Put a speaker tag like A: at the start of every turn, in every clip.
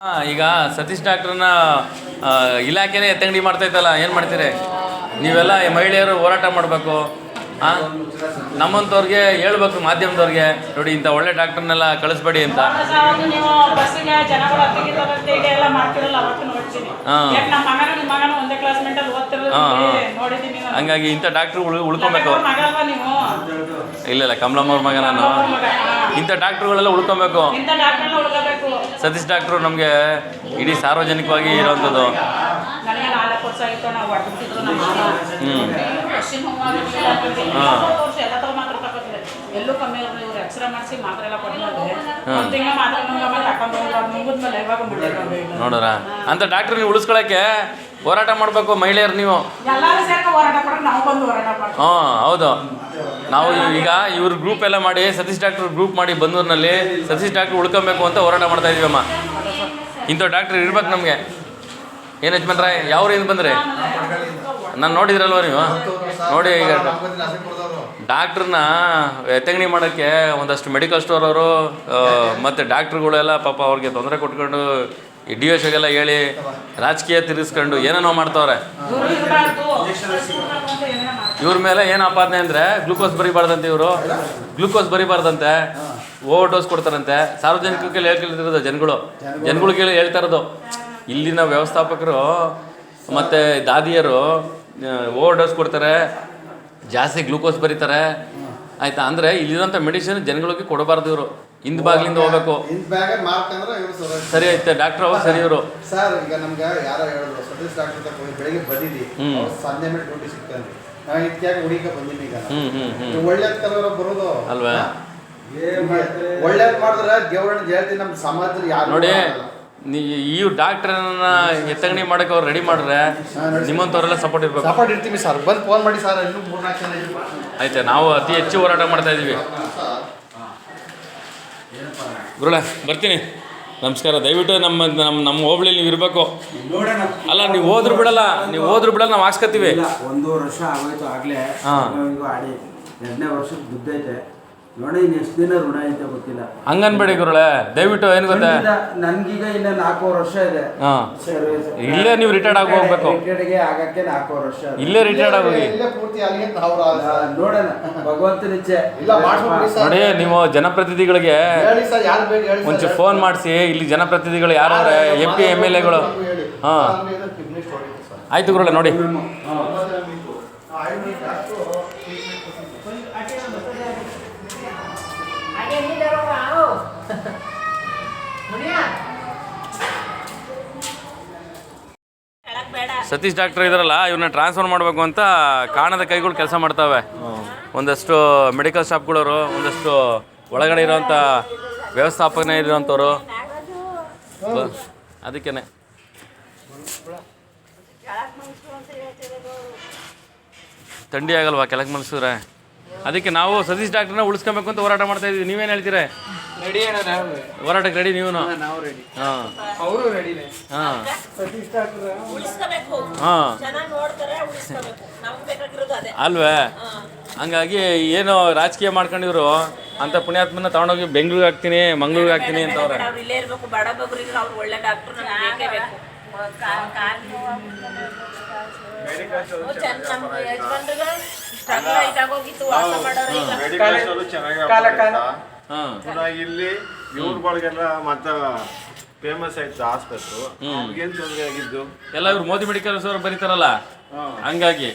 A: ಹಾ, ಈಗ ಸತೀಶ್ ಡಾಕ್ಟ್ರನ್ನ ಇಲಾಖೆನೇ ಎತ್ತಂಗಡಿ ಮಾಡ್ತಾ ಇತ್ತಲ್ಲ ಏನು ಮಾಡ್ತೀರಿ? ನೀವೆಲ್ಲ ಈ ಮಹಿಳೆಯರು ಹೋರಾಟ ಮಾಡಬೇಕು ಹಾಂ ನಮ್ಮಂಥವ್ರಿಗೆ ಹೇಳ್ಬೇಕು ಮಾಧ್ಯಮದವ್ರಿಗೆ ನೋಡಿ ಇಂಥ ಒಳ್ಳೆ ಡಾಕ್ಟ್ರನ್ನೆಲ್ಲ ಕಳಿಸ್ಬೇಡಿ ಅಂತ. ಹಾಂ. ಹಂಗಾಗಿ ಇಂಥ ಡಾಕ್ಟ್ರು ಉಳ್ ಉಳ್ಕೊಬೇಕು. ಇಲ್ಲ ಇಲ್ಲ ಕಮಲಮ್ಮ ಅವ್ರ ಮಗ ನಾನು. ಇಂಥ ಡಾಕ್ಟ್ರುಗಳೆಲ್ಲ ಉಳ್ಕೊಬೇಕು.
B: ಇಂಥ ಡಾಕ್ಟರ್ನ ಉಳ್ಕೋಬೇಕು.
A: ಸತೀಶ್ ಡಾಕ್ಟ್ರು ನಮಗೆ ಇಡೀ ಸಾರ್ವಜನಿಕವಾಗಿ ಇರೋವಂಥದ್ದು.
B: ನನಗೆ ಅಂತ ವರ್ಷ ಆಗಿತ್ತು ನಾವು ಹೊಡ್ಬಿಟ್ಟಿದ್ರು ನಮ್ಮ
A: ಹ್ಞೂ
B: ಪಶ್ಚಿಮ ವರ್ಷ ಎಲ್ಲ ತಗೋ ಮಾತ್ರ ತಗೋತಿದೆ ಎಲ್ಲೂ ಕಮ್ಮಿ ಇರೋದು ಇವ್ರು ಎಕ್ಸ್ರೇ ಮಾಡಿಸಿ ಮಾತ್ರ ಎಲ್ಲ ಕೊಟ್ಟಿದ್ದಾರೆ ಒಂದು ತಿಂಗಳ ಮಾತ್ರ ನುಂಗಮ್ಮ ತಗೊಂಡು ಅದು ಮುಗಿದ್ಮೇಲೆ ಇವಾಗ ಮಾಡಿದ್ರು
A: ನೋಡೋಣ. ಅಂಥ ಡಾಕ್ಟ್ರ್ ನೀವು ಉಳಿಸ್ಕೊಳಕ್ಕೆ ಹೋರಾಟ ಮಾಡಬೇಕು ಮಹಿಳೆಯರು ನೀವು. ಹ್ಞೂ ಹೌದು. ನಾವು ಈಗ ಇವ್ರ ಗ್ರೂಪ್ ಎಲ್ಲ ಮಾಡಿ ಸತೀಶ್ ಡಾಕ್ಟರ್ ಗ್ರೂಪ್ ಮಾಡಿ ಬಂದೂರಿನಲ್ಲಿ ಸತೀಶ್ ಡಾಕ್ಟರ್ ಉಳ್ಕೊಬೇಕು ಅಂತ ಹೋರಾಟ ಮಾಡ್ತಾ ಇದೀವಮ್ಮ ಇಂಥ ಡಾಕ್ಟರ್ ಇರ್ಬೇಕು ನಮಗೆ. ಏನು ಯಜಮಾನ್ರೆ ಯಾವ ಊರಿಂದ ಬಂದ್ರಿ? ನಾನು ನೋಡಿದ್ರಲ್ವ ನೀವು? ನೋಡಿ ಈಗ ಡಾಕ್ಟ್ರನ್ನ ಎತ್ತಂಗಡಿ ಮಾಡೋಕ್ಕೆ ಒಂದಷ್ಟು ಮೆಡಿಕಲ್ ಸ್ಟೋರ್ ಅವರು ಮತ್ತು ಡಾಕ್ಟ್ರುಗಳೆಲ್ಲ ಪಾಪ ಅವ್ರಿಗೆ ತೊಂದರೆ ಕೊಟ್ಕೊಂಡು ಈ ಡಿ ಎಸ್ ಹೇಳಿ ರಾಜಕೀಯ ತಿರುಗಿಸ್ಕೊಂಡು ಏನೇನೋ ಮಾಡ್ತವ್ರೆ.
B: ಇವ್ರು
A: ಮೇಲೆ ಏನು ಆಪಾದನೆ ಅಂದರೆ ಗ್ಲೂಕೋಸ್ ಬರಿಬಾರ್ದಂತೆ ಇವರು. ಗ್ಲೂಕೋಸ್ ಬರಿಬಾರ್ದಂತೆ, ಓವರ್ ಡೋಸ್ ಕೊಡ್ತಾರಂತೆ. ಸಾರ್ವಜನಿಕರಿಗೆ ಹೇಳ್ತಿರೋದು ಜನಗಳು. ಜನಗಳಿಗೆ ಹೇಳ್ತಾ ಇರೋದು. ಇಲ್ಲಿನ ವ್ಯವಸ್ಥಾಪಕರು ಮತ್ತು ದಾದಿಯರು ಓವರ್ ಡೋಸ್ ಕೊಡ್ತಾರೆ, ಜಾಸ್ತಿ ಗ್ಲೂಕೋಸ್ ಬರೀತಾರೆ. ಆಯಿತಾ? ಅಂದರೆ ಇಲ್ಲಿರೋಂಥ ಮೆಡಿಸಿನ್ ಜನಗಳಿಗೆ ಕೊಡಬಾರ್ದು ಇವರು. ಹಿಂದ್ ಬಾಗ್ಲಿಂದ ಹೋಗ್ಬೇಕು.
C: ಇಂದ ಬ್ಯಾಗ ಮಾರ್ಕಂದ್ರೆ ಇವರು ಸರ್
A: ಸರಿ ಐತೆ ಡಾಕ್ಟರ್ ಅವ್ರು ಸರಿ ಇವರು.
C: ಸರ್ ಈಗ ನಮ್ಗೆ ಯಾರೋ ಹೇಳಿದ್ರು ಸತೀಶ್ ಡಾಕ್ಟರ್ ತಕ ಹೋಗಿ ಬೆಳಿಗ್ಗೆ ಬಂದಿದ್ದಿ.
A: ಹ್ಮ್.
C: ಅವ್ರು ಸಂಜೆ ಮೇಲೆ ಡ್ಯೂಟಿ ಸಿಗ್ತಾನೆ ನಾವು ಇದಕ್ಕೆ ಹುಡುಗ ಬಂದಿನಿ ಈಗ?
A: ಹ್ಞೂ ಹ್ಞೂ ಹ್ಞೂ
C: ನೀವು ಒಳ್ಳೇದ್ ಕಲವರ ಬರೋದು.
A: ಅಲ್ವಾ?
C: ಒಳ್ಳೇದ್ ಮಾಡಿದ್ರೆ ದೇವ್ರನ್ನ ಹೇಳ್ತೀನಿ ನಮ್ಮ ಸಮಾಜದಲ್ಲಿ ಯಾರು
A: ನೋಡಿ ನೀ ಈ ಡಾಕ್ಟ್ರನ್ನ ಎತ್ತಂಗಡಿ ಮಾಡಕ್ಕೆ ಅವ್ರು ರೆಡಿ ಮಾಡ್ರೆ ನಿಮ್ಮಂಥವ್ರೆಲ್ಲ ಸಪೋರ್ಟ್ ಇರ್ಬೇಕು.
C: ಸಪೋರ್ಟ್ ಇರ್ತೀವಿ ಸರ್. ಬಂದು ಫೋನ್ ಮಾಡಿ ಸರ್ ಇನ್ನೂ ಮೂರ್ನಾಲ್ಕು ಜನ ಇದ್ದೀವಿ.
A: ಆಯ್ತಾ ನಾವು ಅತಿ ಹೆಚ್ಚು ಹೋರಾಟ ಮಾಡ್ತಾ ಇದೀವಿ ಗುರುಳೆ ಬರ್ತೀನಿ. ನಮಸ್ಕಾರ. ದಯವಿಟ್ಟು ನಮ್ಮ ನಮ್ಮ ನಮ್ಮ ಹೋಬಳಿ ನೀವು ಇರಬೇಕು. ಅಲ್ಲ ನೀವು ಹೋದ್ರು ಬಿಡಲ್ಲ. ನೀವು ಹೋದ್ರು ಬಿಡಲ್ಲ ನಾವು ಹಾಕ್ಸ್ಕೊತೀವಿ
D: ಒಂದೂವರೆ ವರ್ಷ ಆಗೋಯ್ತು ಆಗಲೇ.
A: ಹಾಂ.
D: ಆಡಿ ಎರಡನೇ ವರ್ಷಕ್ಕೆ ಬಿದ್ದೈತೆ ನೋಡಿ ಇನ್ನು ಎಷ್ಟು ದಿನ ಋಣ ಐತೆ ಗೊತ್ತಿಲ್ಲ.
A: ಹಂಗನ್ಬೇಡಿ ಗುರುಳೆ ದಯವಿಟ್ಟು ಏನು ಗೊತ್ತಾ?
D: ಖಂಡಿತ ನನ್ಗೀಗ ಇನ್ನ ನಾಲ್ಕೂವರೆ ವರ್ಷ ಇದೆ.
A: ಹಾಂ.
D: ಸರ್ವಿಸ್.
A: ಇಲ್ಲೇ ನೀವು ರಿಟೈರ್ಡ್ ಆಗಿ ಹೋಗ್ಬೇಕು.
D: ರಿಟೈರ್ಡ್ಗೆ ಆಗಕ್ಕೆ ನಾಲ್ಕೂವರೆ ವರ್ಷ ಇದೆ.
A: ಇಲ್ಲೇ ರಿಟೈರ್ಡ್ ಆಗೋಗಿ
C: ಇಲ್ಲೇ ಪೂರ್ತಿ ಅಲ್ಲಿಗೆ ಅವ್ರ
D: ಆ, ನೋಡೋಣ. ಭಗವಂತನ ಇಚ್ಛೆ
C: ಇಲ್ಲ ಮಾಡ್ಸ್ಬಿಡಿ ಸರ್.
A: ನೋಡಿ ನೀವು ಜನಪ್ರತಿನಿಧಿಗಳಿಗೆ
C: ಹೇಳಿ ಸರ್ ಯಾರು ಬೇಕು ಹೇಳಿ
A: ಮುಂಚೆ ಫೋನ್ ಮಾಡಿಸಿ ಇಲ್ಲಿ ಜನಪ್ರತಿನಿಧಿಗಳು ಯಾರು ಎಂ ಪಿ ಎಂ ಎಲ್ ಎಗಳು. ಹಾಂ.
C: ಇದೆ ಸರ್.
A: ಆಯ್ತು ಗುರುಳೆ ನೋಡಿ. ಸತೀಶ್ ಡಾಕ್ಟರ್ ಇದಾರಲ್ಲ ಇವ್ರನ್ನ ಟ್ರಾನ್ಸ್ಫರ್ ಮಾಡಬೇಕು ಅಂತ ಕಾಣದ ಕೈಗಳು ಕೆಲಸ ಮಾಡ್ತಾವೆ. ಒಂದಷ್ಟು ಮೆಡಿಕಲ್ ಶಾಪ್ಗಳವರು ಒಂದಷ್ಟು ಒಳಗಡೆ ಇರೋಂಥ ವ್ಯವಸ್ಥಾಪನೆ ಇರೋಂಥವ್ರು ಅದಕ್ಕೇನೆ. ಥಂಡಿ ಆಗಲ್ವಾ ಕೆಳಗೆ ಮನ್ಸಿದ್ರೆ ಅದಕ್ಕೆ ನಾವು ಸತೀಶ್ ಡಾಕ್ಟರ್ನ ಉಳಿಸ್ಕೊಬೇಕು ಅಂತ ಹೋರಾಟ ಮಾಡ್ತಾ ಇದ್ದೀವಿ ನೀವೇನು ಹೇಳ್ತೀರಾ?
E: ರೆಡಿ ಅಣ್ಣ ನಾವು
A: ಹೋರಾಟಕ್ಕೆ ರೆಡಿ ನೀವು
E: ನಾವು ರೆಡಿ
A: ಹಾಂ
E: ಅವರು ರೆಡಿನೇ
A: ಹಾಂ
E: ಸತೀಶ್ ಡಾಕ್ಟರ್
F: ಉಳಿಸ್ಕೋಬೇಕು
A: ಹಾಂ
F: ಚೆನ್ನಾಗಿ ನೋಡ್ತಾರೆ ಉಳಿಸ್ಕೋಬೇಕು ನಮ್ಗೆ ಬೇಕಾಗಿರೋದು ಅದೇ
A: ಅಲ್ವೇ ಹಂಗಾಗಿ ಏನು ರಾಜಕೀಯ ಮಾಡ್ಕೊಂಡಿದ್ರು ಅಂತ ಪುಣ್ಯಾತ್ಮನ ತಗೊಂಡೋಗಿ ಬೆಂಗಳೂರಿಗೆ ಹಾಕ್ತೀನಿ ಮಂಗಳೂರಿಗೆ ಹಾಕ್ತೀನಿ ಅಂತ ಅವ್ರೆ
F: ಅವ್ರು ಇಲ್ಲೇ ಇರ್ಬೇಕು ಬಡ ಬಗ್ರಿಗೆ ಅವ್ರು ಒಳ್ಳೆ ಡಾಕ್ಟರ್ ನಮ್ಗೆ ಬೇಕೇ ಬೇಕು
G: ಚೆನ್ನಾಗಿ
E: ಕಾಲ ಕಾಲ
A: ಹಾಂ
G: ಪುನಃ ಇಲ್ಲಿ ಇವ್ರುಗಳಿಗೆಲ್ಲ ಮತ್ತ ಫೇಮಸ್ ಆಯ್ತು ಆಸ್ಪತ್ರೆ ಏನ್ ತೊಂದರೆ ಆಗಿದ್ದು?
A: ಎಲ್ಲ ಇವ್ರು ಮೋದಿ ಮೆಡಿಕಲ್ ಅವ್ರು ಬರೀತಾರಲ್ಲ? ಹಂಗಾಗಿ.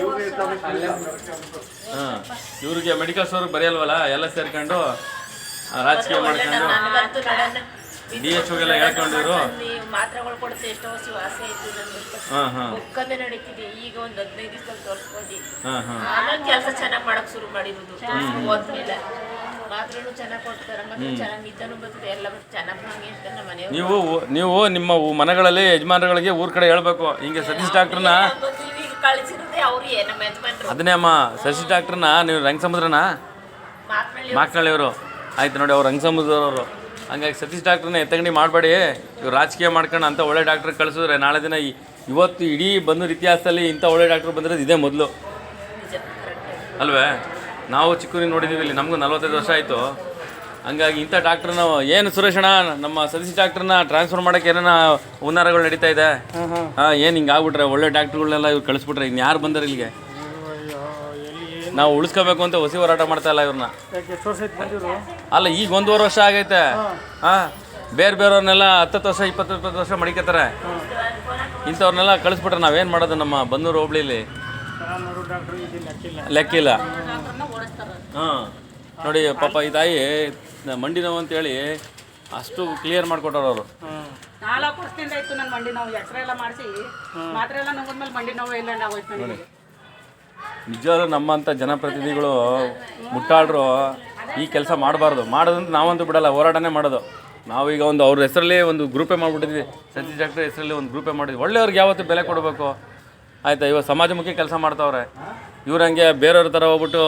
G: ಇವ್ರಿಗೆ
A: ಹಾಂ. ಇವ್ರಿಗೆ ಮೆಡಿಕಲ್ ಸ್ಟೋರ್ ಬರೆಯಲ್ವಲ್ಲ? ಎಲ್ಲ ಸೇರ್ಕೊಂಡು ರಾಜಕೀಯ ಮಾಡ್ಕೊಂಡು ಡಿ ಎಚ್ ಎಲ್ಲ ಹೇಳ್ಕೊಂಡಿದ್ರು
F: ಮಾತ್ರೆಗಳು ಕೊಡುತ್ತೆ ಎಷ್ಟೋ
A: ಹಾಂ ಹಾಂ.
F: ಒಕ್ಕಂದೆ ನಡೀತಿದೆ ಈಗ ಒಂದು ಹದಿನೈದು ದಿವಸದಲ್ಲಿ ತೋರಿಸ್ಕೊಂಡು.
A: ಹಾಂ ಹಾಂ.
F: ಆಮೇಲೆ ಕೆಲಸ ಚೆನ್ನಾಗಿ ಮಾಡಕ್ ಶುರು ಮಾಡಿರೋದು. ಮಾತ್ರನು ಚೆನ್ನಾಗಿ ಕೊಡ್ತಾರೆ ಮತ್ತೆ ಚೆನ್ನಾಗಿ ನಿದ್ದನು ಬರ್ತದೆ ಎಲ್ಲ ಬರ್ತದೆ. ಚೆನ್ನಾಗಿ ನಮಗೆ ಅಂತ ನಮ್ಮ ಮನೆಯವ್ರು?
A: ನೀವು ನೀವು ನಿಮ್ಮ ಊ- ಮನೆಗಳಲ್ಲಿ ಯಜಮಾನರುಗಳಿಗೆ ಊರ್ ಕಡೆ ಹೇಳ್ಬೇಕು. ಹಿಂಗೆ ಸತೀಶ್ ಡಾಕ್ಟ್ರನ್ನ
F: ಬಂದಿವಿ ಈಗ ಕಳಿಸಿರೋದೇ ಅವ್ರಿಗೆ ನಮ್ಮ ಯಜಮಾನ್ರು.
A: ಅದನ್ನೇ ಅಮ್ಮ ಸತೀಶ್ ಡಾಕ್ಟ್ರನ್ನ ನೀವು ರಂಗಸಮುದ್ರನ?
F: ಮಾತ್ನಲ್ಲಿ
A: ಮಾಕ್ನಳ್ಳಿಯವರು ಆಯ್ತು ನೋಡಿ ಅವ್ರು ರಂಗಸಮುದ್ರವರು ಹಂಗಾಗಿ ಸತೀಶ್ ಡಾಕ್ಟ್ರನ್ನ ಎತ್ತಂಗಡಿ ಮಾಡಬೇಡಿ. ಇವ್ರು ರಾಜಕೀಯ ಮಾಡ್ಕೊಂಡು ಅಂತ ಒಳ್ಳೆ ಡಾಕ್ಟ್ರ್ ಕಳಿಸಿದ್ರೆ ನಾಳೆ ದಿನ ಈ- ಇವತ್ತು ಇಡೀ ಬಂದೂರು ಇತಿಹಾಸದಲ್ಲಿ ಇಂಥ ಒಳ್ಳೆ ಡಾಕ್ಟ್ರ್ ಬಂದಿರೋದು ಇದೇ ಮೊದಲು.
F: ನಿಜ ಕರೆಕ್ಟ್
A: ಅಲ್ವೇ? ನಾವು ಚಿಕ್ಕೂರಿಗೆ ನೋಡಿದ್ದೀವಿ ಇಲ್ಲಿ ನಮಗೂ ನಲ್ವತ್ತೈದು ವರ್ಷ ಆಯಿತು. ಹಂಗಾಗಿ ಇಂಥ ಡಾಕ್ಟ್ರನ್ನ ಏನು ಸುರೇಶಣ ನಮ್ಮ ಸದಸ್ಯ ಡಾಕ್ಟ್ರನ್ನ ಟ್ರಾನ್ಸ್ಫರ್ ಮಾಡೋಕೆ ಏನಾರ ಹುನ್ನಾರಗಳು ನಡೀತಾ ಇದೆ? ಹಾಂ ಏನು ಹಿಂಗೆ ಆಗ್ಬಿಟ್ರೆ? ಒಳ್ಳೆ ಡಾಕ್ಟ್ರುಗಳನ್ನೆಲ್ಲ ಇವ್ರು ಕಳಿಸ್ಬಿಟ್ರೆ ಇನ್ನು ಯಾರು ಬಂದಾರೆ ಇಲ್ಲಿಗೆ? ನಾವು ಉಳಿಸ್ಕೋಬೇಕು ಅಂತ ಹೊಸಿ ಹೋರಾಟ ಮಾಡ್ತಾ ಇಲ್ಲ ಇವ್ರನ್ನ. ಅಲ್ಲ ಈಗ ಒಂದೂವರೆ ವರ್ಷ ಆಗೈತೆ. ಹಾಂ. ಬೇರೆ ಬೇರೆಯವ್ರನ್ನೆಲ್ಲ ಹತ್ತತ್ತು ವರ್ಷ ಇಪ್ಪತ್ತು ಇಪ್ಪತ್ತು ವರ್ಷ ಮಡಿಕತ್ತಾರೆ ಇಂಥವ್ರನ್ನೆಲ್ಲ ಕಳಿಸ್ಬಿಟ್ರೆ ನಾವೇನು ಮಾಡೋದು ನಮ್ಮ ಬನ್ನೂರು ಹೋಬಳಿಲಿ?
E: ಲೆಕ್ಕಿಲ್ಲ.
A: ಹಾಂ. ನೋಡಿ, ಪಾಪ ಈ ತಾಯಿ ಮಂಡಿ ನೋವು ಅಂತೇಳಿ ಅಷ್ಟು ಕ್ಲಿಯರ್ ಮಾಡಿಕೊಟ್ಟವ್ರು ಅವರು.
B: ನಾಲ್ಕು ವರ್ಷದಿಂದ ಇತ್ತು ನನ್ನ ಮಂಡಿ ನೋವು ಎಲ್ಲ ಮಾಡಿಸಿ ಎಲ್ಲ ಮಂಡಿ ನೋವು ಇಲ್ಲ
A: ನೋಡಿ ನಮ್ಮಂಥ ಜನಪ್ರತಿನಿಧಿಗಳು ಮುಟ್ಟಾಡ್ರು ಈ ಕೆಲಸ ಮಾಡಬಾರ್ದು. ಮಾಡೋದಂತ ನಾವಂತೂ ಬಿಡಲ್ಲ, ಹೋರಾಟನೇ ಮಾಡೋದು. ನಾವೀಗ ಒಂದು ಅವ್ರ ಹೆಸರಲ್ಲೇ ಒಂದು ಗ್ರೂಪೇ ಮಾಡಿಬಿಟ್ಟಿದ್ವಿ. ಸತೀಶ್ ಡಾಕ್ಟರ್ ಹೆಸರಲ್ಲಿ ಒಂದು ಗ್ರೂಪೇ ಮಾಡಿದ್ವಿ. ಒಳ್ಳೆಯವ್ರಿಗೆ ಯಾವತ್ತು ಬೆಲೆ ಕೊಡಬೇಕು. ಆಯ್ತಾ ಇವಾಗ ಸಮಾಜಮುಖಿ ಕೆಲಸ ಮಾಡ್ತಾವ್ರೆ. ಇವ್ರು ಹಂಗೆ ಬೇರೆಯವ್ರ ಥರ ಹೋಗ್ಬಿಟ್ಟು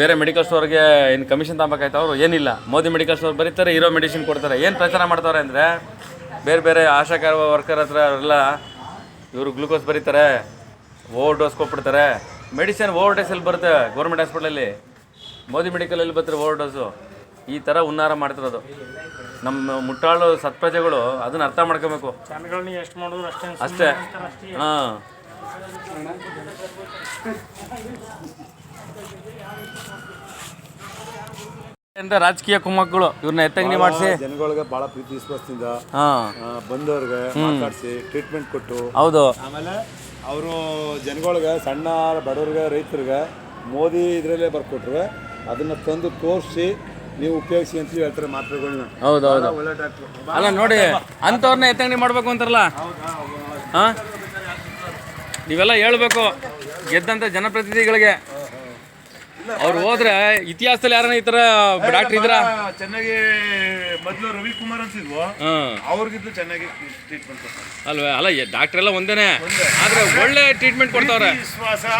A: ಬೇರೆ ಮೆಡಿಕಲ್ ಸ್ಟೋರ್ಗೆ ಏನು ಕಮಿಷನ್ ತಗೊಬೇಕಾಯ್ತು? ಅವರು ಏನಿಲ್ಲ. ಮೋದಿ ಮೆಡಿಕಲ್ ಸ್ಟೋರ್ ಬರೀತಾರೆ ಇರೋ ಮೆಡಿಸಿನ್ ಕೊಡ್ತಾರೆ. ಏನು ಪ್ರಚಾರ ಮಾಡ್ತಾವ್ರೆ ಅಂದರೆ ಬೇರೆ ಬೇರೆ ಆಶಾ ವರ್ಕರ್ ಹತ್ರ ಅವರೆಲ್ಲ ಇವರು ಗ್ಲೂಕೋಸ್ ಬರೀತಾರೆ ಓವರ್ ಡೋಸ್ ಕೊಟ್ಬಿಡ್ತಾರೆ. ಮೆಡಿಸಿನ್ ಓವರ್ ಡೋಸಲ್ಲಿ ಬರುತ್ತೆ? ಗೌರ್ಮೆಂಟ್ ಹಾಸ್ಪಿಟ್ಲಲ್ಲಿ ಮೋದಿ ಮೆಡಿಕಲಲ್ಲಿ ಬರ್ತಾರೆ ಓವರ್ ಡೋಸು ಈ ಥರ ಉನ್ನಾರ ಮಾಡ್ತಿರೋದು ನಮ್ಮ ಮುಟ್ಟಾಳು ಸತ್ಪ್ರಜೆಗಳು ಅದನ್ನ ಅರ್ಥ ಮಾಡ್ಕೋಬೇಕು.
E: ಅಷ್ಟೇ.
A: ಅಷ್ಟೇ ಹಾಂ. ರಾಜಕೀಯ ಕುಮ್ಮಕ್ಕಳು ಇವ್ರನ್ನ ಎತ್ತಂಗಡಿ ಮಾಡಿಸಿ.
H: ಜನಗಳಿಗೆ ಬಹಳ ಪ್ರೀತಿ ವಿಶ್ವಾಸದಿಂದ ಬಂದವ್ರಿಗೆ ಮಾತಾಡಿಸಿ ಟ್ರೀಟ್ಮೆಂಟ್ ಕೊಟ್ಟು.
A: ಹೌದು.
H: ಆಮೇಲೆ ಅವರು ಜನಗಳಿಗೆ ಸಣ್ಣ ಬಡವ್ರಿಗೆ ರೈತರಿಗೆ ಮೋದಿ ಇದರಲ್ಲೇ ಬರ್ಕೊಟ್ರು. ಅದನ್ನ ತಂದು ತೋರಿಸಿ ನೀವು ಉಪಯೋಗಿಸಿ ಅಂತ ಹೇಳ್ತಾರೆ ಮಾತ್ರೆಗಳನ್ನ
A: ಹೌದೌದು ಹೌದು. ಅಲ್ಲ ನೋಡಿ ಅಂಥವ್ರನ್ನ ಎತ್ತಂಗಡಿ ಮಾಡ್ಬೇಕು ಅಂತಾರಲ್ಲ? ಹಾಂ? ನೀವೆಲ್ಲ ಹೇಳ್ಬೇಕು. ಗೆದ್ದಂಥ ಜನಪ್ರತಿನಿಧಿಗಳಿಗೆ. ಅವ್ರು ಹೋದ್ರೆ ಇತಿಹಾಸದಲ್ಲಿ ಯಾರನ್ನ ಈ ತರ ಡಾಕ್ಟರ್ ಇದ್ರ?
G: ಚೆನ್ನಾಗಿ ಮೊದಲು ರವಿಕುಮಾರ್ ಅಂತಿದ್ವು? ಅವ್ರಿಗಿದ್ದು ಚೆನ್ನಾಗಿ ಟ್ರೀಟ್ಮೆಂಟ್
A: ಅಲ್ವೇ? ಅಲ್ಲ ಡಾಕ್ಟರ್ ಎಲ್ಲ ಒಂದೇನೆ. ಆದ್ರೆ ಒಳ್ಳೆ ಟ್ರೀಟ್ಮೆಂಟ್ ಕೊಡ್ತಾವ್ರೆ.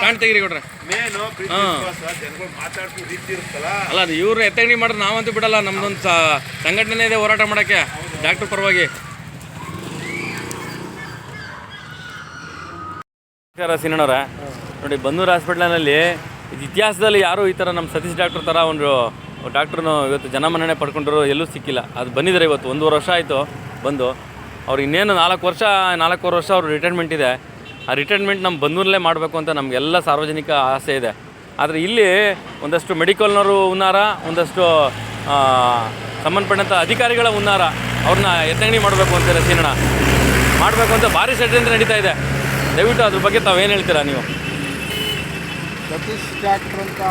A: ಕಾಣ್ ತೆಗಿರಿ ಕೊಡ್ರೆ
G: ಮೇನು ರೀತಿ ಇರುತ್ತಲ್ಲ.
A: ಅಲ್ಲ ಅದು ಇವ್ರನ್ನ ಎತ್ತಂಗಡಿ ಮಾಡಿದ್ರೆ ನಾವಂತೂ ಬಿಡಲ್ಲ. ನಮ್ದೊಂದು ಸಂಘಟನೆ ಇದೆ ಹೋರಾಟ ಮಾಡಕ್ಕೆ. ಡಾಕ್ಟರ್ ಪರವಾಗಿ. ನಮಸ್ಕಾರ ಸಿನಿಮಾರ ನೋಡಿ ಬನ್ನೂರು ಹಾಸ್ಪಿಟ್ಲಲ್ಲಿ ಇದು ಇತಿಹಾಸದಲ್ಲಿ ಯಾರು ಈ ಥರ ನಮ್ಮ ಸತೀಶ್ ಡಾಕ್ಟರ್ ಥರ ಒಂದು ಡಾಕ್ಟ್ರನ್ನು ಇವತ್ತು ಜನಮನ್ನಣೆ ಪಡ್ಕೊಂಡ್ರು ಎಲ್ಲೂ ಸಿಕ್ಕಿಲ್ಲ. ಅದು ಬಂದಿದ್ದಾರೆ ಇವತ್ತು ಒಂದೂವರೆ ವರ್ಷ ಆಯಿತು ಬಂದು. ಅವ್ರು ಇನ್ನೇನು ನಾಲ್ಕು ವರ್ಷ, ನಾಲ್ಕೂವರೆ ವರ್ಷ ಅವ್ರ ರಿಟೈರ್ಮೆಂಟ್ ಇದೆ. ಆ ರಿಟೈರ್ಮೆಂಟ್ ನಮ್ಮ ಬಂದೂರಲ್ಲೇ ಮಾಡಬೇಕು ಅಂತ ನಮಗೆಲ್ಲ ಸಾರ್ವಜನಿಕ ಆಸೆ ಇದೆ. ಆದರೆ ಇಲ್ಲಿ ಒಂದಷ್ಟು ಮೆಡಿಕಲ್ನವರು ಉನ್ನಾರ ಒಂದಷ್ಟು ಸಂಬಂಧಪಟ್ಟಂಥ ಅಧಿಕಾರಿಗಳ ಉನ್ನಾರ ಅವ್ರನ್ನ ಎತ್ತಂಗಡಿ ಮಾಡಬೇಕು ಅಂತಾರೆ ಸೀನಣ್ಣ ಮಾಡಬೇಕು ಅಂತ ಭಾರಿ ಷಡ್ಯಂತ್ರ ನಡೀತಾ ಇದೆ. ದಯವಿಟ್ಟು ಅದ್ರ ಬಗ್ಗೆ ತಾವೇನು ಹೇಳ್ತೀರಾ ನೀವು?
I: ಸತೀಶ್ ಡಾಕ್ಟ್ರ್ ಅಂತ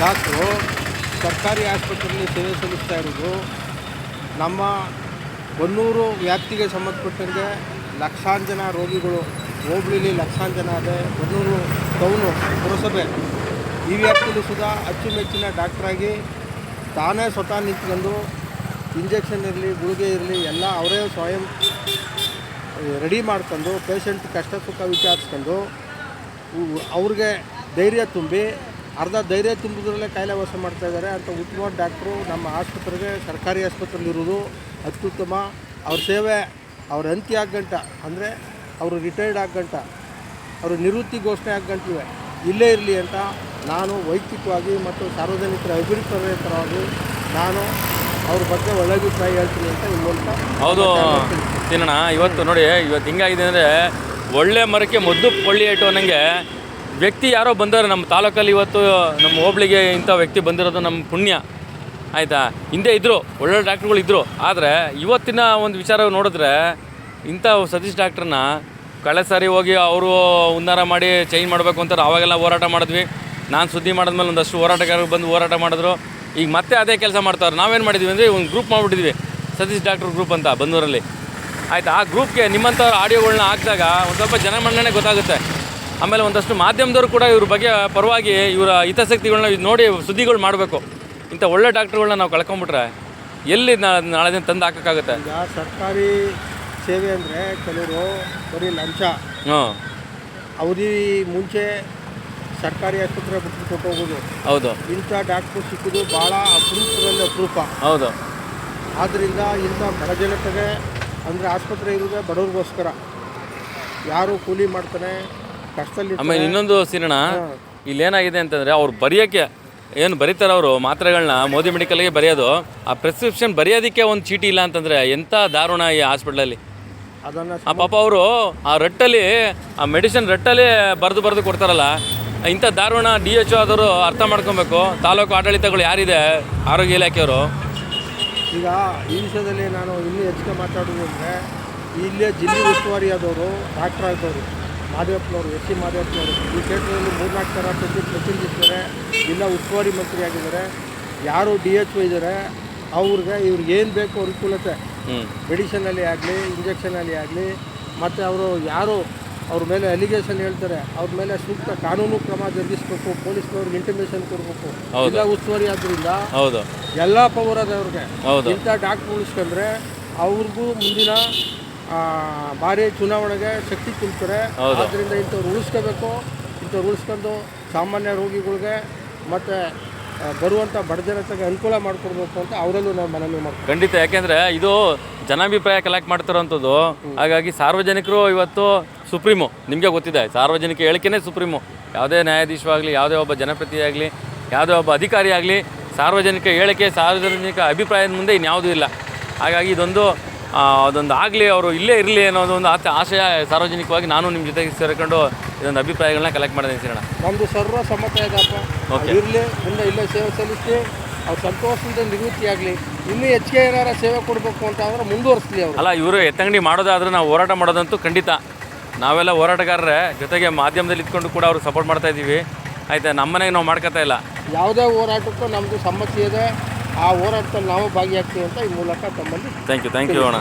I: ಡಾಕ್ಟ್ರು ಸರ್ಕಾರಿ ಆಸ್ಪತ್ರೆಯಲ್ಲಿ ಸೇವೆ ಸಲ್ಲಿಸ್ತಾ ಇರೋದು ನಮ್ಮ ಹೊನ್ನೂರು ವ್ಯಾಪ್ತಿಗೆ ಸಂಬಂಧಪಟ್ಟಂಗೆ ಲಕ್ಷಾಂತರ ಜನ ರೋಗಿಗಳು ಹೋಬಳಿಲಿ ಲಕ್ಷಾಂತರ ಜನ ಇದೆ. ಹೊನ್ನೂರು ಟೌನು, ಪುರಸಭೆ. ಈ ವ್ಯಾಪ್ತಿಯಲ್ಲೂ ಸುಧಾ ಅಚ್ಚುಮೆಚ್ಚಿನ ಡಾಕ್ಟ್ರಾಗಿ ತಾನೇ ಸ್ವತಃ ನಿಂತ್ಕೊಂಡು ಇಂಜೆಕ್ಷನ್ ಇರಲಿ, ಗುಳಿಗೆ ಇರಲಿ ಎಲ್ಲ ಅವರೇ ಸ್ವಯಂ ರೆಡಿ ಮಾಡ್ಕೊಂಡು ಪೇಷಂಟ್ ಕಷ್ಟ ಸುಖ ವಿಚಾರಿಸ್ಕೊಂಡು ಅವ್ರಿಗೆ ಧೈರ್ಯ ತುಂಬಿ ಅರ್ಧ ಧೈರ್ಯ ತುಂಬಿದ್ರಲ್ಲೇ ಕಾಯಿಲೆ ವಾಸ ಮಾಡ್ತಾ ಇದ್ದಾರೆ ಅಂತ ಉತ್ತಮ ಡಾಕ್ಟ್ರು ನಮ್ಮ ಆಸ್ಪತ್ರೆಗೆ ಸರ್ಕಾರಿ ಆಸ್ಪತ್ರೆಯಲ್ಲಿರೋದು ಅತ್ಯುತ್ತಮ. ಅವ್ರ ಸೇವೆ ಅವ್ರ ಅಂತ್ಯ ಆಗಂಟ ಅಂದರೆ ಅವರು ರಿಟೈರ್ಡ್ ಆಗಂಟ ಅವರು ನಿವೃತ್ತಿ ಘೋಷಣೆ ಆಗಂಟಿವೆ ಇಲ್ಲೇ ಇರಲಿ ಅಂತ ನಾನು ವೈಯಕ್ತಿಕವಾಗಿ ಮತ್ತು ಸಾರ್ವಜನಿಕರ ಅಭಿಪ್ರಾಯಕರವಾಗಿ ನಾನು ಅವ್ರ ಬಗ್ಗೆ ಒಳ್ಳೆ ಅಭಿಪ್ರಾಯ ಹೇಳ್ತೀನಿ ಅಂತ ಈ ಮೂಲಕ
A: ಹೌದು. ತಿನ್ನೋಣ. ಇವತ್ತು ನೋಡಿ, ಇವತ್ತು ಹಿಂಗಾಗಿದೆ ಅಂದರೆ ಒಳ್ಳೆ ಮರಕ್ಕೆ ಮದ್ದು ಕೊಳ್ಳಿ ಇಟ್ಟು ಅನ್ನಂಗೆ ವ್ಯಕ್ತಿ ಯಾರೋ ಬಂದವರು, ನಮ್ಮ ತಾಲೂಕಲ್ಲಿ ಇವತ್ತು ನಮ್ಮ ಹೋಬಳಿಗೆ ಇಂಥ ವ್ಯಕ್ತಿ ಬಂದಿರೋದು ನಮ್ಮ ಪುಣ್ಯ. ಆಯಿತಾ? ಹಿಂದೆ ಇದ್ದರು ಒಳ್ಳೊಳ್ಳೆ ಡಾಕ್ಟ್ರುಗಳು ಇದ್ದರು ಆದರೆ ಇವತ್ತಿನ ಒಂದು ವಿಚಾರ ನೋಡಿದ್ರೆ ಇಂಥ ಸತೀಶ್ ಡಾಕ್ಟ್ರನ್ನ ಕಳೆ ಸಾರಿ ಹೋಗಿ ಅವರು ಉನ್ನಾರ ಮಾಡಿ ಚೇಂಜ್ ಮಾಡಬೇಕು ಅಂತಾರೆ. ಆವಾಗೆಲ್ಲ ಹೋರಾಟ ಮಾಡಿದ್ವಿ. ನಾನು ಸುದ್ದಿ ಮಾಡಿದ್ಮೇಲೆ ಒಂದಷ್ಟು ಹೋರಾಟಗಾರರು ಬಂದು ಹೋರಾಟ ಮಾಡಿದ್ರು. ಈಗ ಮತ್ತೆ ಅದೇ ಕೆಲಸ ಮಾಡ್ತಾರೆ. ನಾವೇನು ಮಾಡಿದ್ವಿ ಅಂದರೆ ಒಂದು ಗ್ರೂಪ್ ಮಾಡಿಬಿಟ್ಟಿದ್ವಿ. ಸತೀಶ್ ಡಾಕ್ಟ್ರ್ ಗ್ರೂಪ್ ಅಂತ ಬನ್ನೂರಲ್ಲಿ ಆಯ್ತು? ಆ ಗ್ರೂಪ್ಗೆ ನಿಮ್ಮಂಥ ಆಡಿಯೋಗಳನ್ನ ಹಾಕಿದಾಗ ಒಂದು ಸ್ವಲ್ಪ ಜನಮನ್ನಣೆ ಗೊತ್ತಾಗುತ್ತೆ. ಆಮೇಲೆ ಒಂದಷ್ಟು ಮಾಧ್ಯಮದವರು ಕೂಡ ಇವ್ರ ಬಗ್ಗೆ ಪರವಾಗಿ ಇವರ ಹಿತಾಸಕ್ತಿಗಳನ್ನ ನೋಡಿ ಸುದ್ದಿಗಳು ಮಾಡಬೇಕು. ಇಂಥ ಒಳ್ಳೆ ಡಾಕ್ಟ್ರುಗಳನ್ನ ನಾವು ಕಳ್ಕೊಂಬಿಟ್ರೆ ಎಲ್ಲಿ ನಾ- ನಾಳೆ ದಿನ ತಂದು ಹಾಕೋಕ್ಕಾಗುತ್ತೆ?
I: ಈಗ ಸರ್ಕಾರಿ ಸೇವೆ ಅಂದರೆ ಕೆಲವರು ಬರೀ ಲಂಚ.
A: ಹ್ಞೂ
I: ಅವಧಿ ಮುಂಚೆ ಸರ್ಕಾರಿ ಆಸ್ಪತ್ರೆ ಬಿಟ್ಟು ಕೊಟ್ಟು ಹೋಗೋದು.
A: ಹೌದು.
I: ಇಂಥ ಡಾಕ್ಟ್ರು ಸಿಕ್ಕೋದು ಭಾಳ ಅಪರೂಪದಲ್ಲಿ ಅಪರೂಪ.
A: ಹೌದು.
I: ಆದ್ದರಿಂದ ಇಂಥ ಬಡ ಜನತೆಗೆ ಅಂದರೆ ಆಸ್ಪತ್ರೆ ಇಲ್ಲದೆ ಬಡವ್ರಿಗೋಸ್ಕರ. ಯಾರು ಕೂಲಿ ಮಾಡ್ತಾನೆ ಕಷ್ಟದಲ್ಲಿ
A: ಆಮೇಲೆ ಇನ್ನೊಂದು ಸೀನಣ್ಣ ಇಲ್ಲೇನಾಗಿದೆ ಅಂತಂದರೆ ಅವ್ರು ಬರೆಯೋಕ್ಕೆ ಏನು ಬರೀತಾರೆ ಅವರು ಮಾತ್ರೆಗಳನ್ನ ಮೋದಿ ಮೆಡಿಕಲ್ಗೆ ಬರೆಯೋದು ಆ ಪ್ರಿಸ್ಕ್ರಿಪ್ಷನ್ ಬರೆಯೋದಕ್ಕೆ ಒಂದು ಚೀಟಿ ಇಲ್ಲ ಅಂತಂದರೆ ಎಂಥ ದಾರುಣ ಈ ಹಾಸ್ಪಿಟ್ಲಲ್ಲಿ
I: ಅದನ್ನು
A: ಆ ಪಾಪ ಅವರು ಆ ರಟ್ಟಲ್ಲಿ ಆ ಮೆಡಿಸಿನ್ ರಟ್ಟಲ್ಲಿ ಬರೆದು ಬರೆದು ಕೊಡ್ತಾರಲ್ಲ ಇಂಥ ದಾರುಣ ಡಿ ಎಚ್ ಆದವರು ಅರ್ಥ ಮಾಡ್ಕೊಬೇಕು. ತಾಲೂಕು ಆಡಳಿತಗಳು ಯಾರಿದೆ? ಆರೋಗ್ಯ ಇಲಾಖೆಯವರು.
I: ಈಗ ಈ ವಿಷಯದಲ್ಲಿ ನಾನು ಇಲ್ಲಿ ಹೆಚ್ಚಿಗೆ ಮಾತಾಡೋದು ಅಂದರೆ ಇಲ್ಲೇ ಜಿಲ್ಲೆ ಉಸ್ತುವಾರಿ ಆದವರು ಡಾಕ್ಟರ್ ಆದವರು ಮಾದೇವಪ್ಪನವರು ಎಸ್ ಸಿ ಮಾದೇವಪ್ಪನವರು ಈ ಕ್ಷೇತ್ರದಲ್ಲಿ ಮೂರ್ನಾಲ್ಕು ಥರ ಪ್ರತಿ ಪ್ರತಿನಿಧಿಸಿದ್ದಾರೆ ಜಿಲ್ಲಾ ಉಸ್ತುವಾರಿ ಮಂತ್ರಿ ಆಗಿದ್ದಾರೆ. ಯಾರು ಡಿ ಎಚ್ ಒ ಇದ್ದಾರೆ ಅವ್ರಿಗೆ ಇವ್ರಿಗೆ ಏನು ಬೇಕು ಅನುಕೂಲತೆ ಮೆಡಿಷನಲ್ಲಿ ಆಗಲಿ ಇಂಜೆಕ್ಷನಲ್ಲಿ ಆಗಲಿ ಮತ್ತು ಅವರು ಯಾರು ಅವ್ರ ಮೇಲೆ ಅಲಿಗೇಷನ್ ಹೇಳ್ತಾರೆ ಅವ್ರ ಮೇಲೆ ಸೂಕ್ತ ಕಾನೂನು ಕ್ರಮ ಜರುಗಿಸ್ಬೇಕು ಪೊಲೀಸ್ನವ್ರಿಗೆ ಇಂಟಿಮೇಷನ್ ಕೊಡಬೇಕು. ಜಿಲ್ಲಾ ಉಸ್ತುವಾರಿ ಆದ್ದರಿಂದ
A: ಹೌದು.
I: ಎಲ್ಲ ಪವರ್ ಅವ್ರಿಗೆ
A: ಹೌದು.
I: ಇಂಥ ಡಾಕ್ಟ್ರ್ ಉಳಿಸ್ಕೊಂಡ್ರೆ ಅವ್ರಿಗೂ ಮುಂದಿನ ಭಾರಿ ಬಾರಿ ಚುನಾವಣೆಗೆ ಶಕ್ತಿ ತುಂಬ್ತಾರೆ
A: ಅದರಿಂದ
I: ಆದ್ದರಿಂದ ಇಂಥವ್ರು ಉಳಿಸ್ಕೋಬೇಕು. ಇಂಥವ್ರು ಉಳಿಸ್ಕೊಂಡು ಸಾಮಾನ್ಯ ರೋಗಿಗಳಿಗೆ ಮತ್ತು ಬರುವಂಥ ಬಡ ಜನತೆಗೆ ಅನುಕೂಲ ಮಾಡಿಕೊಡ್ಬೇಕು ಅಂತ ಅವರಲ್ಲೂ ನಾವು ಮನವಿ ಮಾಡ್ತೀವಿ.
A: ಖಂಡಿತ. ಯಾಕೆಂದರೆ ಇದು ಜನಾಭಿಪ್ರಾಯ ಕಲೆಕ್ಟ್ ಮಾಡ್ತಿರೋಂಥದ್ದು. ಹಾಗಾಗಿ ಸಾರ್ವಜನಿಕರು ಇವತ್ತು ಸುಪ್ರೀಮು. ನಿಮಗೆ ಗೊತ್ತಿದೆ ಸಾರ್ವಜನಿಕ ಹೇಳಿಕೆನೇ ಸುಪ್ರೀಮು. ಯಾವುದೇ ನ್ಯಾಯಾಧೀಶವಾಗಲಿ ಯಾವುದೇ ಒಬ್ಬ ಜನಪ್ರತಿಯಾಗಲಿ ಆಗಲಿ ಯಾವುದೇ ಒಬ್ಬ ಅಧಿಕಾರಿ ಆಗಲಿ ಸಾರ್ವಜನಿಕ ಹೇಳಿಕೆ ಸಾರ್ವಜನಿಕ ಅಭಿಪ್ರಾಯದ ಮುಂದೆ ಇನ್ಯಾವುದೂ ಇಲ್ಲ. ಹಾಗಾಗಿ ಇದೊಂದು ಅದೊಂದು ಆಗಲಿ ಅವರು ಇಲ್ಲೇ ಇರಲಿ ಅನ್ನೋದು ಒಂದು ಆತ ಆಶಯ ಸಾರ್ವಜನಿಕವಾಗಿ ನಾನು ನಿಮ್ಮ ಜೊತೆಗೆ ಸೇರಿಕೊಂಡು ಇದೊಂದು ಅಭಿಪ್ರಾಯಗಳನ್ನ ಕಲೆಕ್ಟ್ ಮಾಡಿದ್ದೀನಿ ಸರ್
I: ನಮ್ಮದು ಸರ್ವ ಸಮ್ಮತ ಇದಪ್ಪ
A: Okay.
I: ಇರಲಿ ಮುಂದೆ ಇಲ್ಲೇ ಸೇವೆ ಸಲ್ಲಿಸಿ ಅವ್ರು ಸಂತೋಷದಿಂದ ನಿವೃತ್ತಿ ಆಗಲಿ. ಇನ್ನೂ ಹೆಚ್ಚಿಗೆ ಏನಾರ ಸೇವೆ ಕೊಡಬೇಕು ಅಂತ ಅಂದ್ರೆ ಮುಂದುವರಿಸ್ಲಿ ಅವರು.
A: ಅಲ್ಲ ಇವರು ಎತ್ತಂಗಡಿ ಮಾಡೋದಾದ್ರೆ ನಾವು ಹೋರಾಟ ಮಾಡೋದಂತೂ ಖಂಡಿತ. ನಾವೆಲ್ಲ ಹೋರಾಟಗಾರರೇ ಜೊತೆಗೆ ಮಾಧ್ಯಮದಲ್ಲಿ ಇದ್ಕೊಂಡು ಕೂಡ ಅವ್ರಿಗೆ ಸಪೋರ್ಟ್ ಮಾಡ್ತಾ ಇದ್ದೀವಿ ಆಯಿತಾ ನಮ್ಮನೆಗೆ ನಾವು ಮಾಡ್ಕೊತಾ ಇಲ್ಲ.
I: ಯಾವುದೇ ಹೋರಾಟಕ್ಕೂ ನಮ್ಮದು ಸಮ್ಮತಿ ಇದೆ. ಆ ಹೋರಾಟದಲ್ಲಿ ನಾವು ಭಾಗಿಯಾಗ್ತೀವಿ ಅಂತ ಈ ಮೂಲಕ ತಮ್ಮಲ್ಲಿ
A: ಥ್ಯಾಂಕ್ ಯು ಥ್ಯಾಂಕ್ ಯು ಅಣ್ಣ.